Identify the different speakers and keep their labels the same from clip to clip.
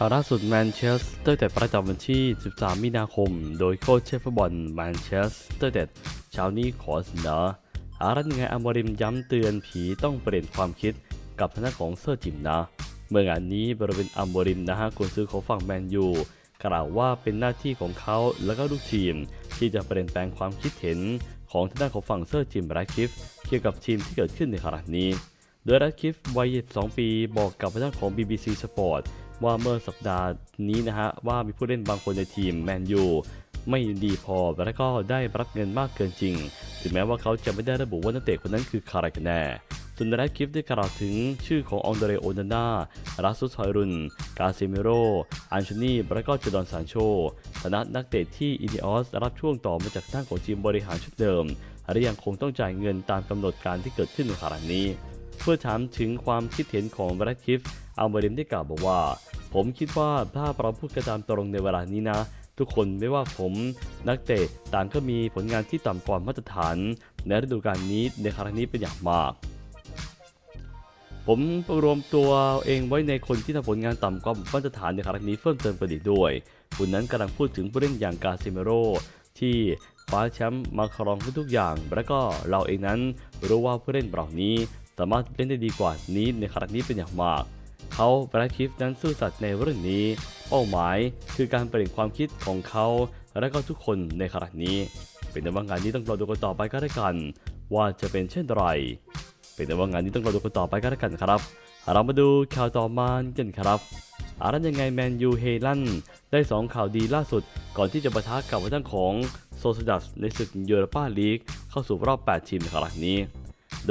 Speaker 1: ข่าวล่าสุดแมนเชสเตอร์แต่ประจำวันที่ 13 มีนาคม โดยโค้ชเชฟฟุตบอลแมนเชสเตอร์แต่เช้านี้ขอเสนออารันไงอมริมย้ำเตือนผีต้องเปลี่ยนความคิดกับทางด้านของเซอร์จิมนะ เมื่องานนี้บริเวณอัมบริมนะฮะกุนซื้อของฝั่งแมนยูกล่าวว่าเป็นหน้าที่ของเขาและก็ลูกทีม ที่จะเปลี่ยนแปลงความคิดเห็นของทางด้านของฝั่งเซอร์จิมแรคิฟเกี่ยวกับทีมที่เกิดขึ้นในขณะนี้ โดยแรคิฟวัย22ปีบอกกับทางด้านของ BBC Sport ว่าเมื่อสัปดาห์นี้นะฮะว่ามีผู้เล่นบางคนในทีมแมนยูไม่ดีพอและก็ได้รับเงินมากเกินจริง ถึงแม้ว่าเขาจะไม่ได้ระบุว่านักเตะคนนั้นคือใครกันแน่ส่วนแรดคลิฟได้กล่าวถึงชื่อขององเดเรโอนาน่ารัสซุสฮอยรุน กาซิเมโร อันชนีและก็จดอนซานโชฐานะนักเตะที่อินิออสรับช่วงต่อมาจากท่างของทีมบริหารชุดเดิมและยังคงต้องจ่ายเงินตามกำหนดการที่เกิดขึ้นในขณะนี้ เพื่อถามถึงความคิดเห็นของแรดคลิฟอัลเบริมได้กล่าวบอกว่า ผมคิดว่าถ้าเราพูดกันตามตรงในเวลานี้นะ ทุกคนไม่ว่าผมนักเตะต่างก็มีผลงานที่ต่ำกว่ามาตรฐาน ในฤดูกาลนี้ในครั้งนี้เป็นอย่างมาก ผมรวมตัวเองไว้ในคนที่ทำผลงานต่ำกว่ามาตรฐานในครั้งนี้เพิ่มเติมกันอีกด้วยคุณนั้นกำลังพูดถึงผู้เล่นอย่างกาซิเมโรที่คว้าแชมป์มาครองทุกอย่าง และก็เราเองนั้นรู้ว่าผู้เล่นเหล่านี้ สามารถเล่นได้ดีกว่านี้ในครั้งนี้เป็นอย่างมาก เขาแบรดคิฟนั้นซื่อสัตย์ในเรื่องนี้ เป้าหมายคือการเปลี่ยนความคิดของเขา และก็ทุกคนในขณะนี้ เป็นแต่ว่างานนี้ต้องรอดูกันต่อไปก็ได้กัน ว่าจะเป็นเช่นไร เป็นแต่ว่างานนี้ต้องรอดูกันต่อไปก็ได้กันครับ เรามาดูข่าวต่อมากันครับอารันยังไงแมนยูเฮลันได้2ข่าวดีล่าสุด ก่อนที่จะปะทะกับทางของโซซดัสในศึกยูโรปาลีกเข้าสู่รอบ 8 ทีมในครั้งนี้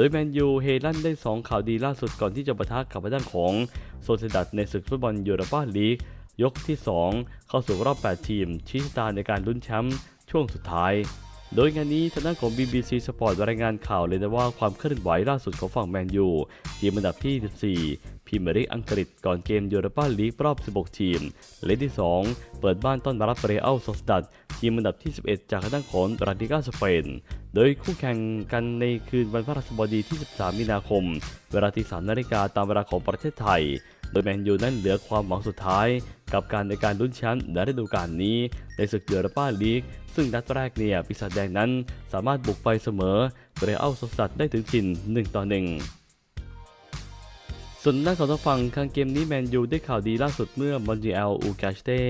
Speaker 1: โดยแมนยูเฮลันได้ 2 ข่าวดีล่าสุดก่อนที่จะปะทะกับด้านของโซเซดัตในศึกฟุตบอลยูโรปาลีกยกที่ 2 เข้าสู่รอบ 8 ทีมชี้ชะตาในการลุ้นแชมป์ช่วงสุดท้าย โดยงานนี้ทางด้านของ BBC Sport รายงานข่าวเลยนะว่าความเคลื่อนไหวล่าสุดของฝั่งแมนยูทีมอันดับที่ 14พรีเมียร์ลีกอังกฤษก่อนเกมยูโรปาลีกรอบ 16 ทีมและที่ 2 เปิดบ้านต้อนรับเรอัลโซสดัดทีมอันดับที่ 11 จากทางด้านของราดิกาสเปน โดยคู่แข่งกันในคืนวันพฤหัสบดีที่ 13 มีนาคม เวลาที่3นาฬิกาตามเวลาของประเทศไทย โดยแมนยูนั้นเหลือความหวังสุดท้าย กับการในการลุ้นแชมป์ในฤดูกาลนี้ ในศึกยูโรปาลีก ซึ่งนัดแรกเนี่ยปีศาจแดงนั้นสามารถบุกไปเสมอเรอัลโซสดัดได้ถึงถิ่น1ต่อ1ส่วนด้านของทางฝั่งข้างเกมนี้แมนยูได้ข่าวดีล่าสุดเมื่อมอนจิเอลอูกาสเต้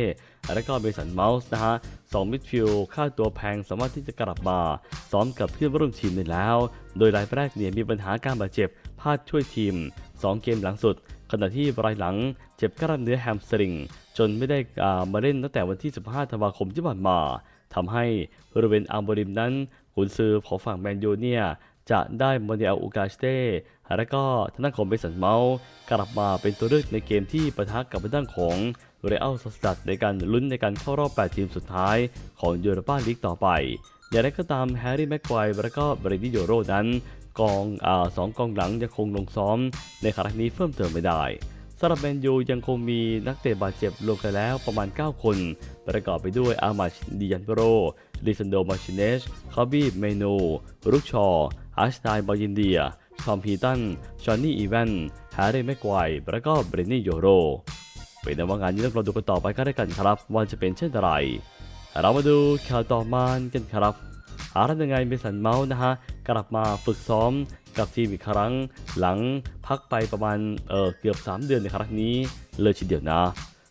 Speaker 1: และก็เบสันเมาส์นะฮะสองมิดฟิลด์ค่าตัวแพงสามารถที่จะกลับมาซ้อมกับเพื่อนร่วมทีมได้แล้ว โดยรายแรกเนี่ยมีปัญหาการบาดเจ็บพลาดช่วยทีม 2 เกมหลังสุด ขณะที่รายหลังเจ็บกล้ามเนื้อแฮมสตริง จนไม่ได้มาเล่นตั้งแต่วันที่ 15 ธันวาคมที่ผ่านมาทำให้บริเวณอัมบริมนั้นขุนซือของฝั่งแมนยูเนี่ยจะได้มอนเดลอูกาสเต้และก็ทางด้านของเบสันเมาส์กลับมาเป็นตัวเลือกในเกมที่ปะทะกับทางด้านของเรอัลสตัดในการลุ้นในการเข้ารอบ 8 ทีมสุดท้ายของยูโรปาลีกต่อไป อย่างไรก็ตามแฮร์รี่แม็กควายและก็เบรดี้โยโรนั้น กองอสองกองหลังยังคงลงซ้อมในครั้งนี้เพิ่มเติมไม่ได้สำหรับแมนยูยังคงมีนักเตะบาดเจ็บรวมกันแล้วประมาณ 9 คน ประกอบไปด้วยอามาชดิยันโปโรลิซันโดมาชิเนสคาบีเมโนรุกชออาร์สไตน์บายินเดีย ทอมพีตัน ชอนนี่อีแวนแฮร์รี่แม็กควและก็เบรนนี่โยโร เป็นในว่างานนี้ต้องรอดูกันต่อไปก็ได้กันครับ ว่าจะเป็นเช่นไร เรามาดูข่าวต่อมากันครับอารันยังไงเมสันเมาส์นะฮะ กลับมาฝึกซ้อมกับทีมอีกครั้ง หลังพักไปประมาณเเกือบ 3 เดือนในครั้งนี้ เลยทีเดียวนะ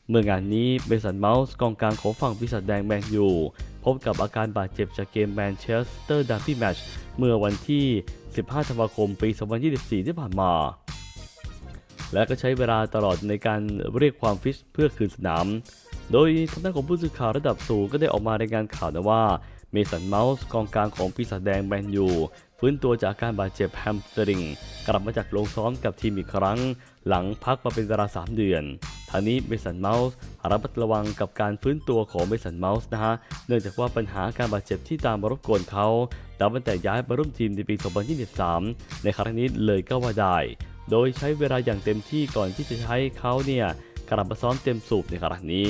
Speaker 1: เมื่องานนี้เมสันเมาส์กองกลางของฝั่งปีศาจแดงแมนยูพบกับอาการบาดเจ็บจากเกมแมนเชสเตอร์ดาร์บี้แมชเมื่อวันที่ 15 ธันวาคม ปี 2024 ที่ผ่านมา และก็ใช้เวลาตลอดในการเรียกความฟิตเพื่อคืนสนาม โดยทางด้านของผู้สื่อข่าวระดับสูงก็ได้ออกมารายงานข่าวนะว่าเมสันเมาส์กองกลางของปีศาจแดงแมนยู ฟื้นตัวจากการบาดเจ็บแฮมสตริง กลับมาจากลงซ้อมกับทีมอีกครั้ง หลังพักมาเป็นเวลา 3 เดือนทางนี้เมสันเมาส์ระมัดระวังกับการฟื้นตัวของเมสันเมาส์นะฮะ เนื่องจากว่าปัญหาการบาดเจ็บที่ตามมารบกวนเขาตั้งแต่ย้ายมาร่วมทีมในปี 2023 ในครั้งนี้เลยก็ว่าได้ โดยใช้เวลาอย่างเต็มที่ก่อนที่จะใช้เขาเนี่ยกลับมาซ้อมเต็มสูบในครั้งนี้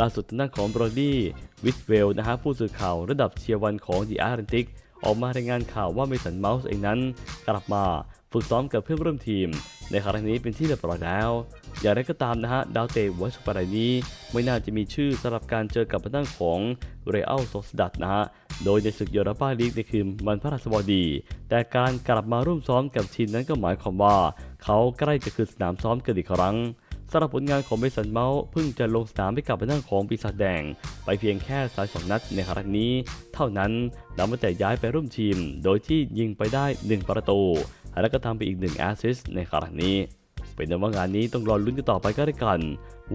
Speaker 1: ล่าสุดทางด้านของโบรดี้วิทเวลนะฮะผู้สื่อข่าวระดับเชียร์วันของ The Atlantic ออกมารายงานข่าวว่าเมสันเมาส์เองนั้น กลับมาฝึกซ้อมกับเพื่อนร่วมทีม ในครั้งนี้เป็นที่เรียบร้อยแล้ว อย่างไรก็ตามนะฮะ ดาวเตะวัชปรายนี้ ไม่น่าจะมีชื่อสำหรับการเจอกับทางของเรอัลโซสดัดนะฮะ โดยในศึกยูโรปาลีกในคืนวันพฤหัสบดี แต่การกลับมาร่วมซ้อมกับทีมนั้นก็หมายความว่า เขาใกล้จะคืนสนามซ้อมกันอีกครั้ง สำหรับผลงานของเบสันเมาส์เพิ่งจะลงสนามให้กับทางด้านของปีศาจแดง ไปเพียงแค่สายสองนัดในครั้งนี้ เท่านั้นนับตั้งแต่ย้ายไปร่วมทีม โดยที่ยิงไปได้ 1 ประตู และก็ทำไปอีก 1 แอสซิสต์ในครั้งนี้ เป็นแต่ว่างานนี้ต้องรอลุ้นกันต่อไปก็ได้วกัน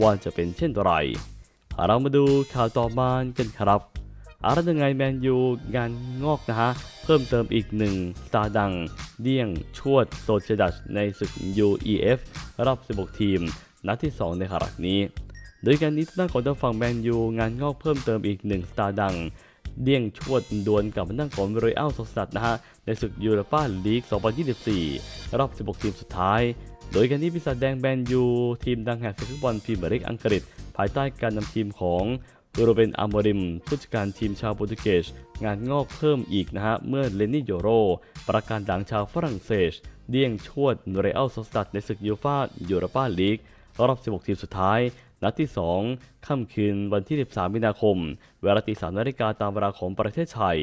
Speaker 1: ว่าจะเป็นเช่นไรเรามาดูข่าวต่อมากันครับอาร์ตยังไงแมนยูงานงอกนะฮะ เพิ่มเติมอีกหนึ่งตาดัง เดี่ยง ชวด โซเชดัชในศึก UEF รอบ 16 ทีม นัดที่ 2 ในครั้งนี้ โดยการนี้ทางด้านของทางฝั่งแมนยูงานงอกเพิ่มเติมอีกหนึ่งสตาร์ดัง เดี่ยงชวดดวลกับทางด้านของเรอัลสตัดนะฮะ ในศึกยูโรปาลีก 2024 รอบ 16 ทีมสุดท้าย โดยการนี้ปีศาจแดงแมนยู ทีมดังแห่งฟุตบอลพรีเมียร์ลีกอังกฤษ ภายใต้การนำทีมของ โรเบนอามอริม ผู้จัดการทีมชาวโปรตุเกส งานงอกเพิ่มอีกนะฮะ เมื่อเลนนี่โยโร ประการดังชาวฝรั่งเศส เดี่ยงชวดเรอัลสตัดในศึกยูฟายูโรปาลีก รอบ 16 ทีมสุดท้าย นัดที่ 2 ค่ำคืนวันที่ 13 มีนาคม เวลาตี3นาฬิกาตามเวลาของประเทศไทย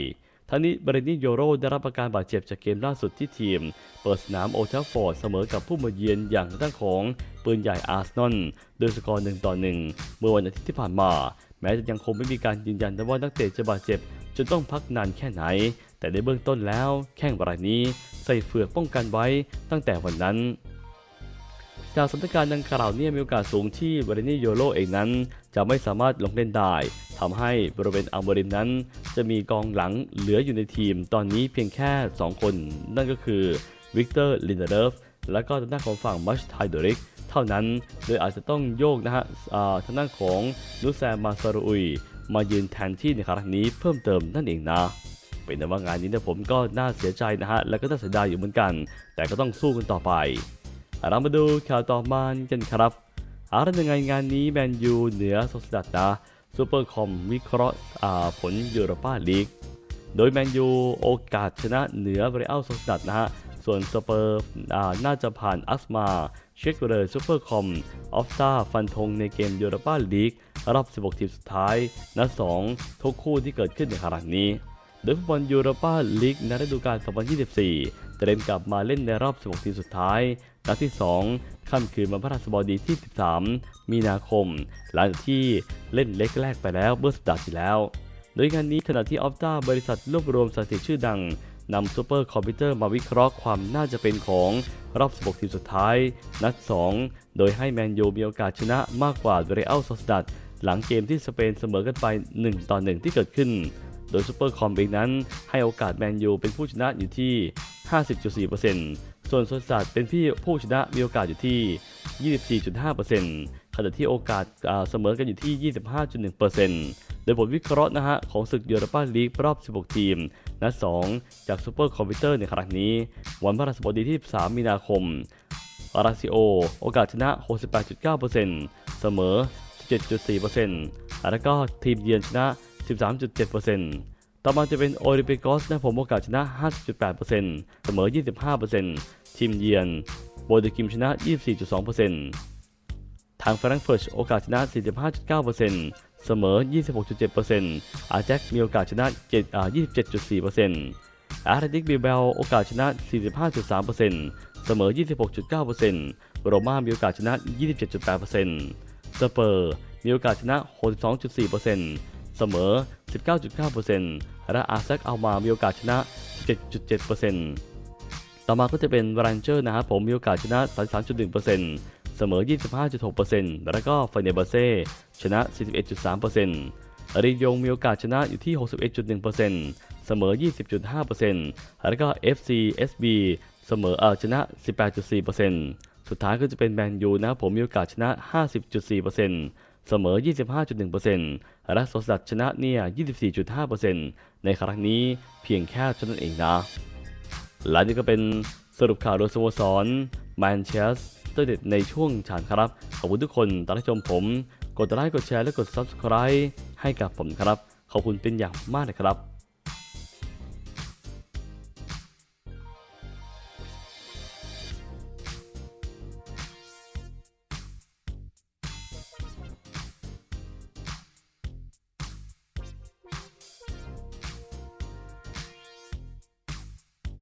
Speaker 1: ทั้งนี้เบรนนี่โยโรได้รับอาการบาดเจ็บจากเกมล่าสุดที่ทีม เปิดสนามโอทัฟฟอร์ดเสมอกับผู้มาเยือนอย่างทางด้านของปืนใหญ่อาร์เซนอลโดยสกอร์1ต่อ1เมื่อวันอาทิตย์ที่ผ่านมา แม้จะยังคงไม่มีการยืนยันว่านักเตะจะบาดเจ็บจนต้องพักนานแค่ไหน แต่ในเบื้องต้นแล้วแข้งรายนี้ใส่เฟือกป้องกันไว้ตั้งแต่วันนั้นจากสถานการณ์ดังกล่าวเนี่ยมีโอกาสสูงที่บรินีโยโรเองนั้น จะไม่สามารถลงเล่นได้ทำให้บริเวณอัลเบริมนั้น จะมีกองหลังเหลืออยู่ในทีมตอนนี้เพียงแค่ 2 คน นั่นก็คือวิกเตอร์ลินเดเดฟและก็ทางด้านของฝั่งมัชไทเดริก เท่านั้น โดยอาจจะต้องโยกนะฮะอ่าทางด้านของนูแซมมาซารุยมายืนแทนที่ในครั้งนี้เพิ่มเติมนั่นเองนะเป็นแต่ว่างานนี้นี่ยผมก็น่าเสียใจนะฮะ แล้วก็น่าเสียดายอยู่เหมือนกัน แต่ก็ต้องสู้กันต่อไป เรามาดูข่าวต่อมากันครับอาร์ยังไงงานนี้แมนยูเหนือโซสดัดนะซูเปอร์คอมวิเคราะห์อ่าผลยูโรปาลีก โดยแมนยูโอกาสชนะเหนือเรอัลโซสดัดนะฮะ ส่วนสเปอร์อ่าน่าจะผ่านอัสมา เช็คเลยซูเปอร์คอมออฟตาฟันธงในเกมยูโรปาลีกรอบ 16 ทีมสุดท้าย นัด 2 ทุกคู่ที่เกิดขึ้นในครั้งนี้ โดยฟุตบอลยูโรปาลีกในฤดูกาล 2024 เตรียมกลับมาเล่นในรอบ 16 ทีมสุดท้าย นัดที่ 2 ค่ำคืนวันพฤหัสบดีที่ 13 มีนาคม หลังจากที่เล่นเล็กแรกไปแล้วเมื่อสัปดาห์ที่แล้ว โดยงานนี้ขณะที่ออฟตาบริษัทรวบรวมสถิติชื่อดัง นำซูเปอร์คอมพิวเตอร์มาวิเคราะห์ความน่าจะเป็นของรอบ 16 ทีมสุดท้าย นัด 2 โดยให้แมนยูมีโอกาสชนะมากกว่าเรอัลโซสดัดหลังเกมที่สเปนเสมอกันไป 1 ต่อ 1 ที่เกิดขึ้น โดยซูเปอร์คอมเองนั้น ให้โอกาสแมนยูเป็นผู้ชนะอยู่ที่ 50.4%ส่วนโซสดัดเป็นที่ผู้ชนะมีโอกาสอยู่ที่ 24.5%ขณะที่โอกาสเสมอกันอยู่ที่ 25.1%โดยบทวิเคราะห์นะฮะของศึกยูโรปาลีกรอบ 16 ทีม นัด 2 จากซูเปอร์คอมพิวเตอร์ในครั้งนี้ วันพฤหัสบดีที่ 3 มีนาคม อาราซิโอ โอกาสชนะ 68.9%เสมอ 17.4%แล้วก็ทีมเยือนชนะ 13.7%ต่อมาจะเป็นโอลิมปิกอสนะผมโอกาสชนะ 50.8%เสมอ 25%ทีมเยือน โบเดกิมชนะ 24.2%ทางแฟรงก์เฟิร์ตโอกาสชนะ 45.9%เสมอ 26.7%อาแจ็คมีโอกาสชนะ7อ่า27.4%อาร์เรติกบิเบลโอกาสชนะ 45.3%เสมอ 26.9%โรม่ามีโอกาสชนะ 27.8%สเปอร์มีโอกาสชนะ 62.4%เสมอ 19.9%และอาร์เอัลมามีโอกาสชนะ17.7%ต่อมาก็จะเป็นวรันเจอร์นะครับผมมีโอกาสชนะ 33.1% เสมอ 25.6%แล้วก็ฟเนเบเซ่ชนะ 41.3%ริยงมีโอกาสชนะอยู่ที่ 61.1%เสมอ 20.5%แล้วก็ FC SB เสมอเออชนะ 18.4%สุดท้ายก็จะเป็นแมนยูนะผมมีโอกาสชนะ 50.4%เสมอ 25.1%และโซสดัดชนะเนี่ย 24.5%ในครั้งนี้เพียงแค่เท่านั้นเองนะ และนี่ก็เป็นสรุปข่าวโดยสโมสรแมนเชส เตอร์เด็ดในช่วงฉานครับ ขอบคุณทุกคนที่รับชมผม กดไลค์กดแชร์และกด Subscribe ให้กับผมครับ ขอบคุณเป็นอย่างมากเลยครับ